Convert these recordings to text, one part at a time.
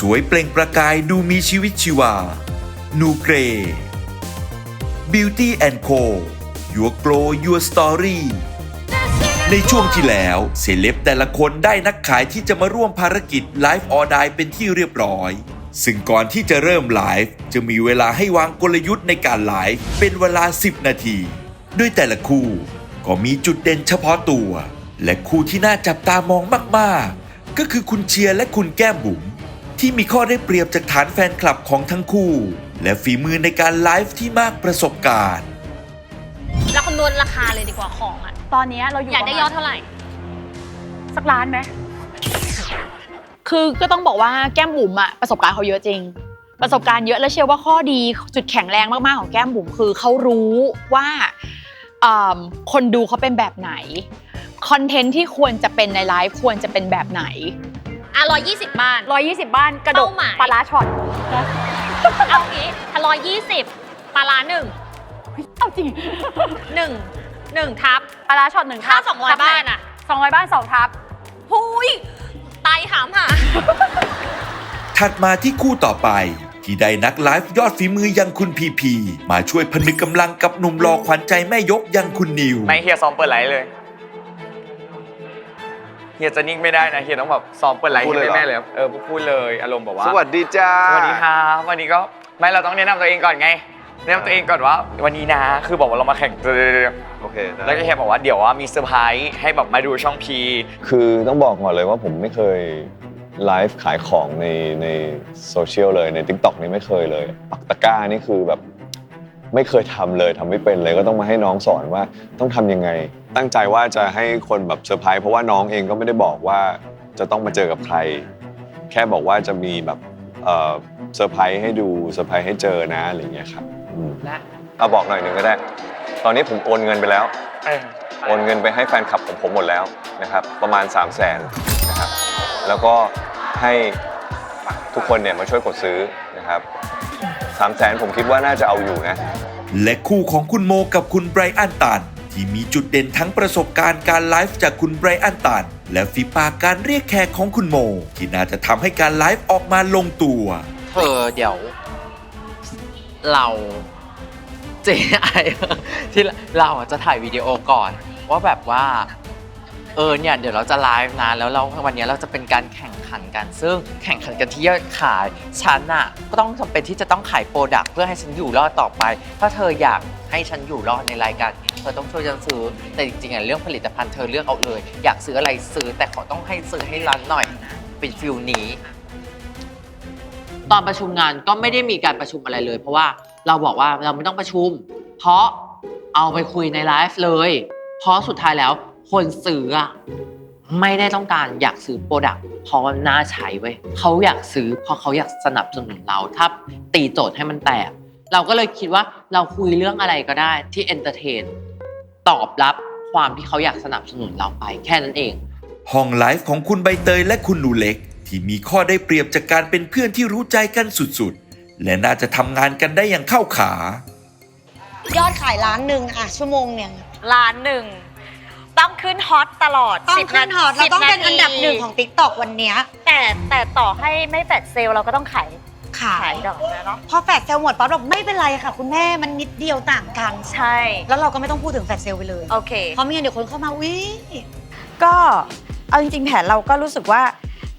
สวยเปล่งประกายดูมีชีวิตชีวา นูเกร Beauty Co Your Glow Your Story ในช่วงที่แล้วเซเลบแต่ละคนได้นักขายที่จะมาร่วมภารกิจไลฟ์ออดายเป็นที่เรียบร้อย ซึ่งก่อนที่จะเริ่มไลฟ์จะมีเวลาให้วางกลยุทธ์ในการไลฟ์เป็นเวลา 10 นาที ด้วยแต่ละคู่ก็มีจุดเด่นเฉพาะตัว และคู่ที่น่าจับตามองมาก ๆ ก็คือคุณเชียร์และคุณแก้มบุ๋ม ที่มีข้อได้เปรียบจากฐานแฟนคลับของทั้งคู่ และฝีมือในการไลฟ์ที่มากประสบการณ์เราคำนวณราคาเลยดีกว่าของอะ ตอนเนี้ยเราอยู่อยากได้ยอดเท่าไหร่สักล้านไหมคือก็ต้องบอกว่าแก้มบุ๋มอะประสบการณ์เขาเยอะจริง ประสบการณ์เยอะแล้วเชื่อว่าข้อดีจุดแข็งแรงมากๆของแก้มบุ๋มคือเขารู้ว่าเอิ่มคนดูเขาเป็นแบบไหนคอนเทนต์ที่ควรจะเป็นในไลฟ์ควรจะเป็นแบบไหน อะร้อยยี่สิบบ้าน 120 บ้านกระดกเป้าหมาย ปลาร้าช็อตเอางี้ถ้าร้อยยี่สิบปลาร้าหนึ่งเอาจริงหนึ่งหนึ่งทับ ปลาร้าช็อตหนึ่งถ้าทับสองร้อยทัไหบ้านอะสองร้อยบ้านสองทับ หุยไตหามหา ถัดมาที่คู่ต่อไป ที่ได้นักไลฟ์ยอดฝีมืออย่างคุณพีพี มาช่วยพนึกกำลังกับหนุ่มรอขวัญใจแม่ยกอย่างคุณนิวไม่เฮียซ้อมเปิดไลฟ์เลย เฮียจะนิ่งไม่ได้นะเฮียต้องแบบซ้อมเปิดไลฟ์พูดเลยเหรอให้แม่เลยครับเออพูดเลยอารมณ์แบบว่า สวัสดีจ้า สวัสดีครับวันนี้ก็ไม่เราต้องแนะนำตัวเองก่อนไง แนะนำตัวเองก่อนว่าวันนี้นะ คือบอกว่าเรามาแข่งโอเคได้แล้วก็เฮียบอกว่าเดี๋ยวว่ามีเซอร์ไพรส์ให้แบบมาดูช่องพีคือต้องบอกก่อนเลยว่าผมไม่เคยไลฟ์ขายของในในโซเชียลเลยใน Tik t o อกนี่ไม่เคยเลย ปักตะกร้านี่คือแบบ ไม่เคยทำเลยทำไม่เป็นเลยก็ต้องมาให้น้องสอนว่าต้องทำยังไง ตั้งใจว่าจะให้คนแบบเซอร์ไพรส์เพราะว่าน้องเองก็ไม่ได้บอกว่าจะต้องมาเจอกับใคร แค่บอกว่าจะมีแบบเอ่อเซอร์ไพรส์ให้ดูเซอร์ไพรส์ให้เจอนะอะไรอย่างเงี้ยครับอืมและเอาบอกหน่อยหนึ่งก็ได้ ตอนนี้ผมโอนเงินไปแล้ว เออโอนเงินไปให้แฟนคลับของผมหมดแล้วนะครับประมาณ 3 0 0แสนนะครับแล้วก็ให้ทุกคนเนี่ยมาช่วยกดซื้อนะครับ 3 0 0แสนผมคิดว่าน่าจะเอาอยู่นะ และคู่ของคุณโมกับคุณไบรอันตันที่มีจุดเด่นทั้งประสบการณ์การไลฟ์จากคุณไบรอันตันและฝีปากการเรียกแขกของคุณโม ที่น่าจะทำให้การไลฟ์ออกมาลงตัว เธอเดี๋ยว เราเจไอที่เราอะจะถ่ายวิดีโอก่อน ว่าแบบว่า เออเนี่ยเดี๋ยวเราจะไลฟ์นะแล้วเราวันนี้เราจะเป็นการแข่งขันกัน ซึ่งแข่งขันกันที่ยอดขายฉันอะก็ต้องจำเป็นที่จะต้องขายโปรดักต์เพื่อให้ฉันอยู่รอดต่อไป ถ้าเธออยากให้ฉันอยู่รอดในรายการเธอต้องช่วยฉันซื้อแต่จริงๆอะเรื่องผลิตภัณฑ์เธอเลือกเอาเลย อยากซื้ออะไรซื้อแต่ขอต้องให้ซื้อให้รันหน่อยเป็นฟิลนี้ ตอนประชุมงานก็ไม่ได้มีการประชุมอะไรเลย เพราะว่าเราบอกว่าเราไม่ต้องประชุม เพราะเอาไปคุยในไลฟ์เลย เพราะสุดท้ายแล้ว คนซื้ออะไม่ได้ต้องการอยากซื้อโปรดักต์เพราะว่าน่าใช้เว้ยเขาอยากซื้อเพราะเขาอยากสนับสนุนเรา ถ้าตีโจทย์ให้มันแตก เราก็เลยคิดว่าเราคุยเรื่องอะไรก็ได้ที่เอนเตอร์เทนตอบรับความที่เขาอยากสนับสนุนเราไปแค่นั้นเอง ห้องไลฟ์ของคุณใบเตยและคุณหนูเล็ก ที่มีข้อได้เปรียบจากการเป็นเพื่อนที่รู้ใจกันสุดๆ และน่าจะทำงานกันได้อย่างเข้าขา ยอดขายล้านหนึ่งอะชั่วโมงเนี่ยล้านหนึ่ง ต้องขึ้นฮอตตลอดต้อง10ขึ้นฮอตเรา10ต้องเป็นทีอันดับหนึ่งของ t ิ k t o k วันเนี้ยแต่แต่ต่อให้ไม่แฟดเซลล์เราก็ต้องขายขาขายยดอกนะเนาะพอแฟดเซลหมดปั๊บเราไม่เป็นไรค่ะ คุณแม่มันนิดเดียวต่างกัน ใช่ แล้วเราก็ไม่ต้องพูดถึงแฟดเซลไปเลยโอเค เพราะไม่งั้นเดี๋ยวคนเข้ามาวิก็เอาจริงๆแผนเราก็รู้สึกว่า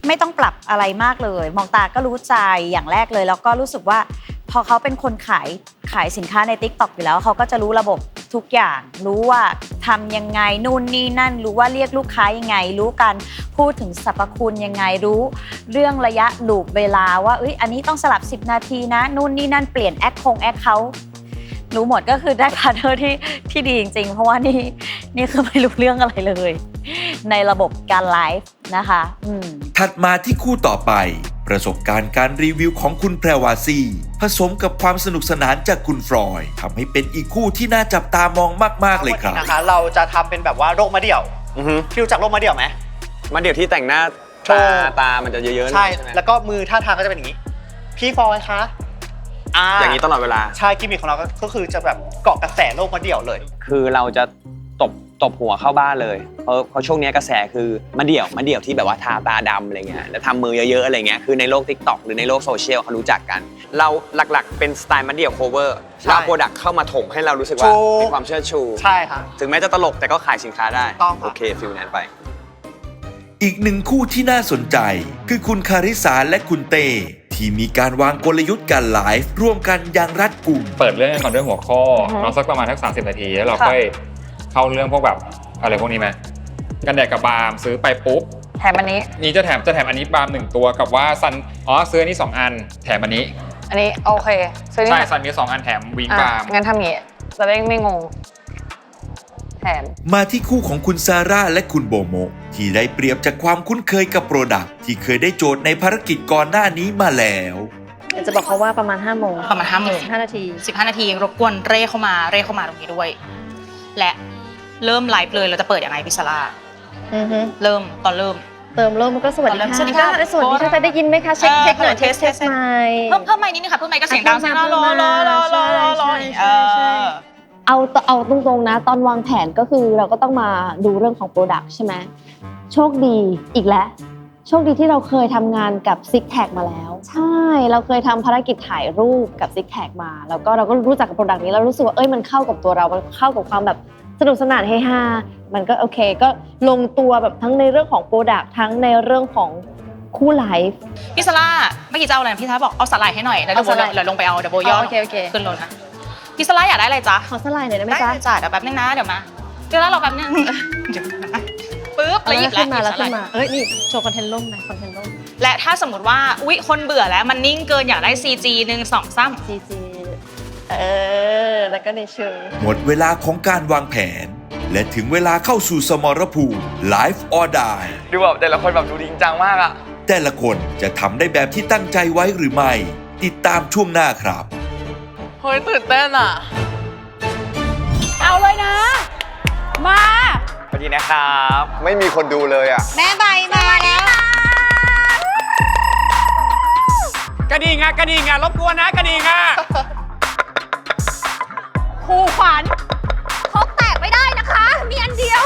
ไม่ต้องปรับอะไรมากเลย มองตาก็รู้ใจอย่างแรกเลย แล้วก็รู้สึกว่าพ อเขาเป็นคนขายขายสินค้าใน Tik t o อกอยู่แล้วเขาก็จะรู้ระบบทุกอย่าง รู้ว่าทำยังไงนู่นนี่นั่น รู้ว่าเรียกลูกค้ายังไง รู้การพูดถึงสรรพคุณยังไงรู้ เรื่องระยะหลูปเวลาว่าเอ้ยอันนี้ต้องสลับ 10 นาทีนะนู่นนี่นั่นเปลี่ยนแอคคงแอคเขารู้หมดก็คือได้พาร์ทเนอร์ที่ที่ดีจริงๆ เพราะว่านี่นี่คือไม่รู้เรื่องอะไรเลย ในระบบการไลฟ์นะคะอืมถัดมาที่คู่ต่อไป ประสบการณ์การรีวิวของคุณแพรวาซีผสมกับความสนุกสนานจากคุณฟรอยทำให้เป็นอีกคู่ที่น่าจับตามองมากๆเลยครับวันนี้นะคะเราจะทำเป็นแบบว่าโรคมะเดี่ยวอือฮึพี่รู้จักโรคมะเดี่ยวไหม มาเดี๋ยวที่แต่งหน้าโชว์ตาตามันจะเยอะๆหน่ใช่อยใช่ ไหมแล้วก็มือท่าทางก็จะเป็นอย่างนี้ พี่ฟอยคะอ่าอย่างนี้ตลอดเวลา ใช่กิมมิคของเราก็ก็คือจะแบบเกาะกระแสโรคมะเดี่ยวเลย คือเราจะต บตตบหัวเข้าบ้านเลยเพราะเพราะช่วงเนี้ยกระแสคือมาเดี่ยวมาเดี่ยวที่แบบว่าทาตาดำอะไรเงี้ยแล้วทำมือเยอะๆอะไรเงี้ยคือในโลก t ิ k t o k หรือในโลกโซเชียลเขารู้จักกัน เราหลักๆ เป็นสไตล์มาเดี่ยวโคเวอร์ใช่แล้วโปรดักเข้ามาถมให้เรารู้สึกว่าถูก มีความเชื่อชู ใช่ค่ะ ถึงแม้จะตลกแต่ก็ขายสินค้าได้ต้องค่ะโอเคฟิลนั้นไป อีกหนึ่งคู่ที่น่าสนใจ คือคุณคาริสาและคุณเต ที่มีการวางกลยุทธ์การไลฟ์ร่วมกันอย่างรัดกุม เปิดเรื่องกันก่อนด้วยหัวข้อเราสักประมาณทักสานาที แล้วเราค่อย เข้าเรื่องพวกแบบอะไรพวกนี้ไหมกันแดดกับบาล์มซื้อไปปุ๊บ แถมอันนี้ นี่จะแถมจะแถมอันนี้บาล์มหนึ่งตัวกับว่าซันอ๋อซื้ออันนี้สองอัน แถมอันนี้อันนี้โอเคซื้อนี่ใช่ซันมีสองอันแถมวิงบาล์มงั้นทำอย่างนี้จะได้ไม่งง แถม มาที่คู่ของคุณซาร่าและคุณโบโมะที่ได้เปรียบจากความคุ้นเคยกับโปรดักที่เคยได้โจทย์ในภารกิจก่อนหน้านี้มาแล้ว เดี๋ยวจะบอกเขาว่าประมาณ5โมงประมาณ5โมง5นาที 15 นาทีรบกวนเร่เข้ามาเร่เข้ามาตรงนี้ด้วย และ เริ่มไลฟ์เลยเราจะเปิดยังไงพี่ซาร่าอือฮึเริ่มตอนเริ่ม เติมลมมันก็สวัสดีสวัสดีค่ะค่ะสวัสดีค่ะได้ยินไหมคะเช็คเออเช็คหน่อยเทเช็สคเทเช็สคไหมเพิ่มเพิ่มไมค์นิดนึงค่ะเพิ่มไมค์ก็เสียงดังเพิ่ใช่มไหมมารอรอรอรอรอรอใช่เอใช่ใช่อเอาเอาตรงๆนะ ตอนวางแผนก็คือเราก็ต้องมาดูเรื่องของโปรดักต์ใช่ไหมโชคดีอีกแล้วโชคดีที่เราเคยทำงานกับ Six Tag มาแล้ว ใช่เราเคยทำภารกิจถ่ายรูปกับ Six Tag มา แล้วก็เราก็รู้จักกับโปรดักต์นี้แล้วรู้สึกว่าเอ้ยมันเข้ากับตัวเรา มันเข้ากับความแบบ สนุกสนานเฮฮา มันก็โอเคก็ลงตัวแบบทั้งในเรื่องของโปรดักต์ทั้งในเรื่องของคู่ไลฟ์พี่ซาร่าเมื่อกี้จะเอาอะไรพี่ซาร่าบอกเอาสไลด์ให้หน่อยแล้วเดี๋ยวโบเอาสไลด์เดี๋ยวลงไปเอาเดี๋ยวโบย่อโอเคโอเคขึ้นรถนะพี่ซาร่าอยากได้อะไรจ๊ะขอสไลด์หน่อยได้ไหมได้จ๊ะเลยจ้ะเดี๋ยวแป๊บนึงนะเดี๋ยวมาเดี๋ยวเราแป๊บนึงเดี๋ยวนะปึ๊บเอาแล้วหยิบขึ้นมาหแล้วยิบขึ้นสไลมาด์เอ้ยนี่โชว์คอนเทนต์ล่มหน่อยคอนเทนต์ล่มและถ้าสมมติว่าอุ๊ยคนเบื่อแล้วมันนิ่งเกินอยากได้ CG หนึ่งสองสามจีจี เออ แล้วก็ในเชิง หมดเวลาของการวางแผน และถึงเวลาเข้าสู่สมรภูมิ Life or Die ดูแบบแต่ละคนแบบดูจริงจังมากอะแต่ละคนจะทำได้แบบที่ตั้งใจไว้หรือไม่ ติดตามช่วงหน้าครับ เฮ้ยตื่นเต้นอะเอาเลยนะ มา สวัสดีนะครับ ไม่มีคนดูเลยอะ แม่ใบมาแล้วกระดิ่งอะกระดิ่งอะรบกวนนะกระดิ่งอะ คู่ขวัญเขาแตกไม่ได้นะคะ มีอันเดียว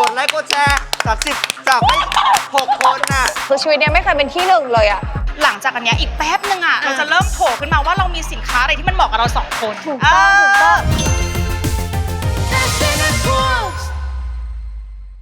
กดไลค์กดแชร์จากสิบจากไม่หกคนน่ะ คือชีวิตเนี้ยไม่เคยเป็นที่หนึ่งเลยอะหลังจากอันเนี้ยอีกแป๊บนึงอะเราจะเริ่มโผล่ขึ้นมาว่าเรามีสินค้าอะไรที่มันเหมาะกับเราสองคนถูกต้องถูกต้องเ